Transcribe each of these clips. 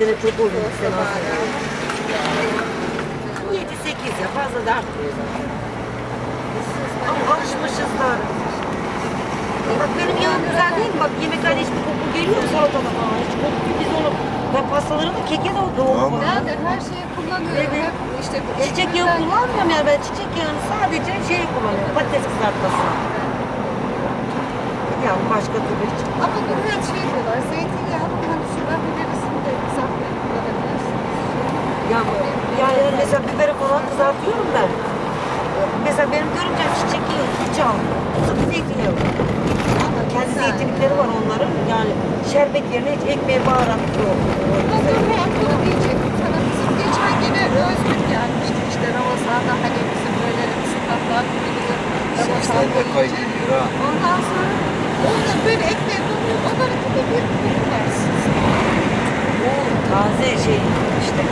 Sene çok oldu bu sene aslında. 7-8 ya fazla da artmıyor zaten. Ama alışmışız da. Bak benim yağım güzel değil mi? Bak yemeklerde hiçbir koku geliyor mu salatada falan? Hiç koku. Biz onu ben pastalarımı keke de doğru Tamam. falan. Ben de her şeyi kullanıyorum. Evet. Hep işte bu Çiçek yağı kullanmıyorum yani ben çiçek yağını sadece şey kullanıyorum. Patates kızartmasına. Yani başka türlü hiç. Ama bu her şey diyorlar. Zeytinyağı hani şuradan kullanabilirsiniz. Ya, yani mesela biberi falan kızartıyorum ben. Mesela benim görümcem çiçek yağı hiç almıyor. Sırf zeytinyağı. Ama Kendi zeytinlikleri var onların. Yani şerbet yerine hiç ekmeğe baharat yok. De ben bunu diyecektim sana. Bizim geçen gene Özgür gelmişti işte Ramazan'da hani bizim böyle sokaklar gidilir. Ramazan boyunca. Ondan sonra orada böyle ekmeğe doluyor. Onların gibi bir. O taze şey işte.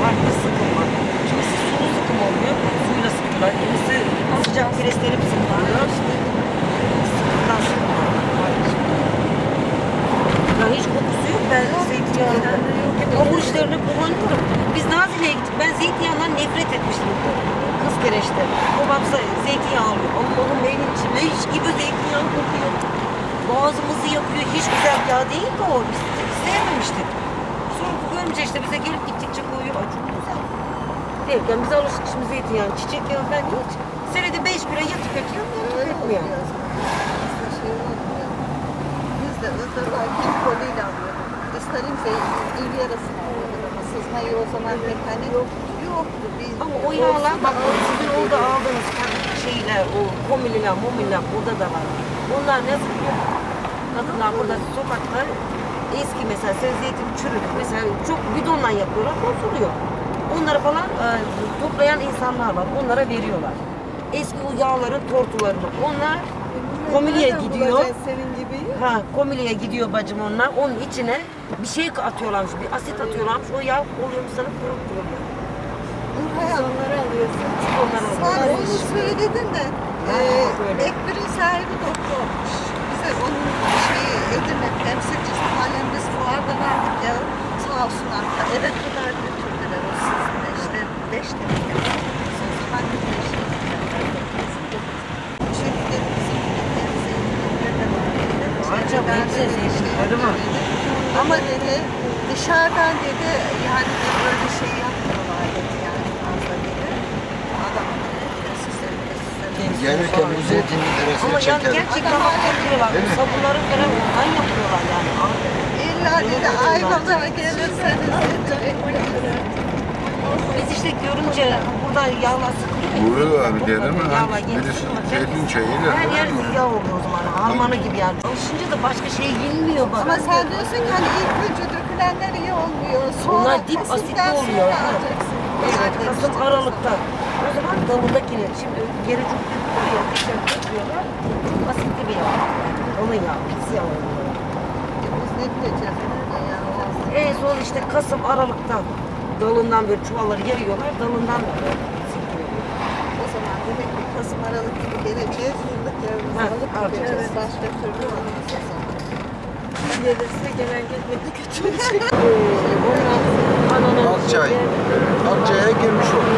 Farklı sıkılma. Kimisi sulu sıkım oluyor. Suyla sıkıyorlar. Kimisi sıcak preslenip sıkılıyor. Sıkımdan sıkılıyor. Ya hiç kokusu yok. Ben zeytinyağında. Hamur işlerini kullanıyorum. Biz Nazile'ye gittik. Ben zeytinyağından nefret etmiştim. Kız kereşte. Babam zeytinyağı alıyor. Allah'ım benim içime hiç gibi zeytinyağı kokuyor. Boğazımızı yakıyor. Hiç güzel yağ değil de o. Biz sevmemiştik. Bu görünce işte bize gelip gittikçe koyuyor. Ay çok güzel. Derken biz alıştık şimdi zeytinyağı. Çiçek yağı ben hiç. Senede beş bira ya tüketiyorum ya tüketmiyorum. Biz de özellikle koliyle alıyorduk. Kristalin zeytin yarasını alıyorduk ama sızmayı o zaman pek hani yoktu. Yoktu. Biz, Ama o yağlar bak sizin orada aldığınız şeyler, o komililer, momiler burada da var. Ne yapıyor? Kadınlar burada sokakta eski mesela sen zeytin çürüdü mesela çok bidonla yapıyorlar bozuluyor. Onları falan e, toplayan insanlar var. Onlara veriyorlar. Eski o yağların tortularını. Onlar komiliye gidiyor. Senin gibi. Ha, komiliye gidiyor bacım onlar. Onun içine bir şey atıyorlarmış, bir asit atıyorlarmış. O yağ oluyormuş sana duruyor. Nurhayat. Onları alıyorsun. Onları Sen onu söyledin de e, böyle. Ekbir'in sahibi doktormuş. Bize onun Edirne temsilcisi halen biz fuarda verdik ya. Sağ olsunlar eve kadar götürdüler o sizinle işte beş dakika. Siz hangi beş Acaba hepsi zeytinleri mi? Ama dedi dışarıdan dedi yani de böyle şey yapmıyorlar dedi yani fazla dedi. Adam dedi size size Gelirken bu zeytinin Ama yani gerçekten bak yapıyorlar. Değil mi? Sabunları falan ondan yapıyorlar yani. İlla dedi Ayvalık'a gelirseniz dedi. Biz işte görünce burada yağlar sıkılıyor. Vuruyor abi değil mi? Yağlar Ha, gelip birisi zeytin çayıyla. Her yer yağ oldu o zaman. Harmanı gibi yani. Alışınca da başka şey yenmiyor bak. Ama sen diyorsun ki hani ilk önce dökülenler iyi olmuyor. Sonra Onlar dip asitli oluyor. Evet, Kasım işte Aralık'ta. O zaman dalındakini, şimdi geri çok dökülüyor ya, döküyorlar. Çok asitli bir yağ. Onun yağı, pis yağ oluyor. Biz ne bileceğiz? Ya, o- En son işte Kasım Aralık'ta dalından böyle çuvalları yayıyorlar, dalından böyle. O zaman demek ki Kasım Aralık gibi geleceğiz. Yıllık yarımızı Ha, alıp alacağız. gideceğiz. Başka türlü olmaz o zaman. Gelirse gelen gelmedi götürecek. Ondan ananas, Akçay. Akçay'a girmiş oldu.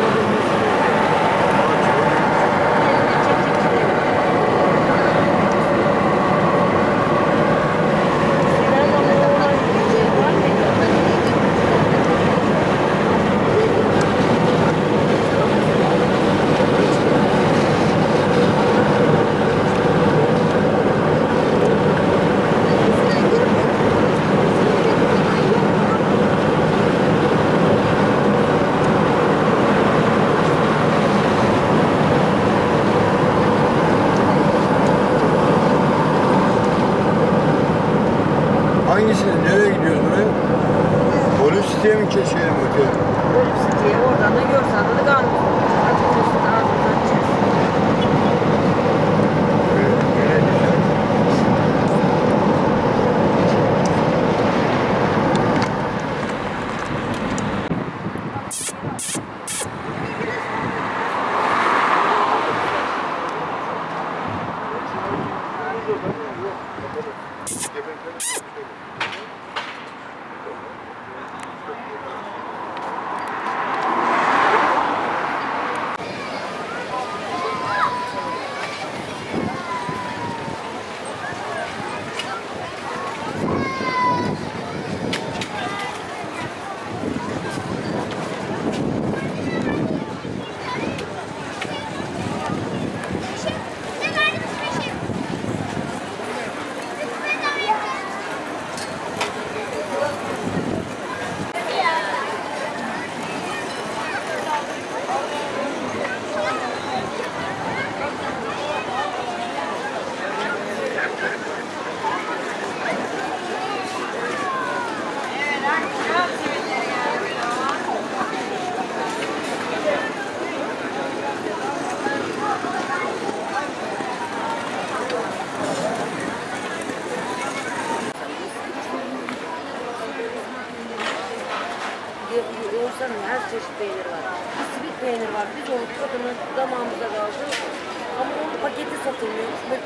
Exatamente, mas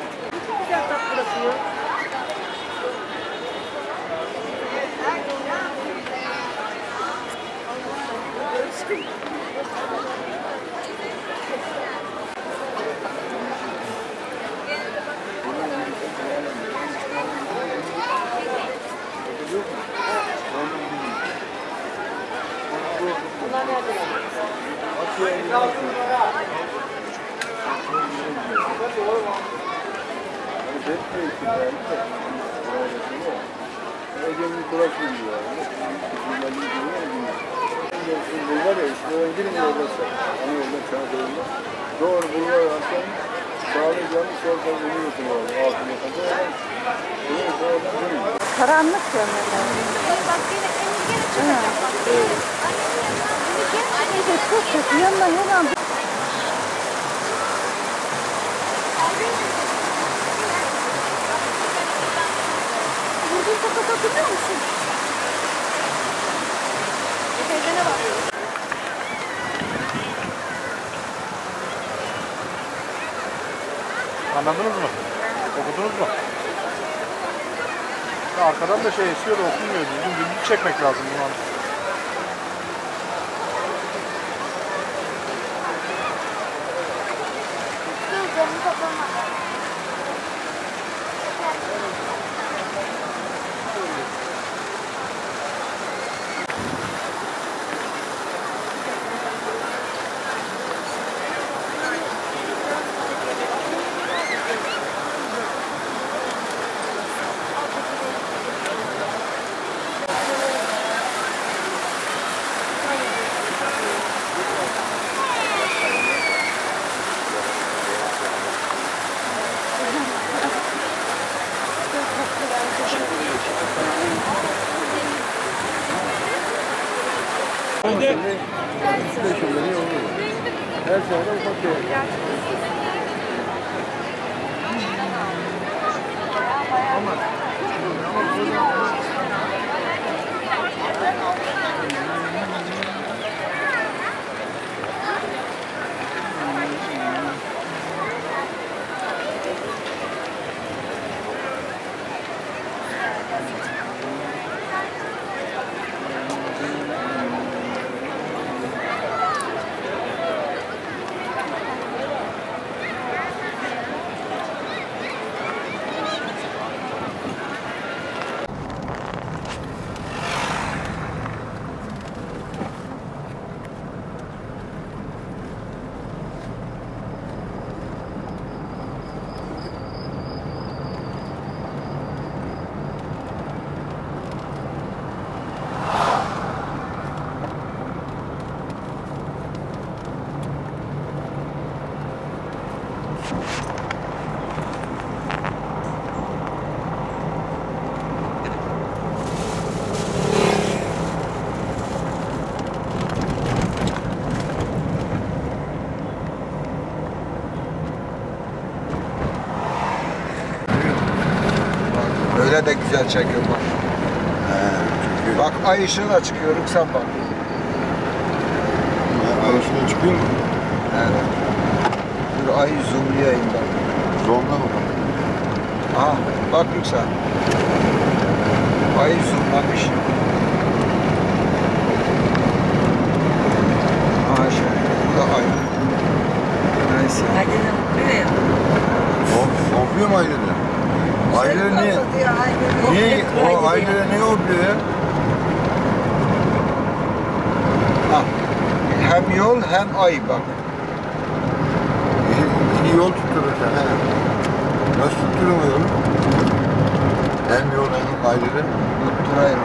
já está por aqui. Thank you. Bunlar nerede? Ege'nin kulak yiyor. Bulgar ya işte o gidin yoldası. Ana yolda Çanakkale'de. Doğru Bulgar arsan sağlı canlı sol sol bunu götürüyorlar. Altına kadar. Bunu dönüyor. Karanlık görmeler. Çok kötü. Yanına her an Tokat hatırlıyor musun? Teyzene bak. Anladınız mı? Okudunuz mu? Arkadan da şey esiyor da okunmuyor. Düzgün düzgün çekmek lazım bunu. Olur? Her sene ufak bir Böyle de güzel çekim var. Bak ay ışığına çıkıyorum sen bak. Arasına çıkıyor mu? Evet. Ay zoomlayayım bak. Zonla mı? Aha bak Yüksel. Ay zoomlamış. Aha şöyle. Bu da ay. Neyse. Aydın'ın vuruyor ya. Kompliyor mu ailede? Ailede niye? Niye? O ailede niye oluyor ya? Ha. Hem yol hem ay bak yol tutturursa he. Nasıl tutturmuyorum? Hem yol hem ayrı tutturayım.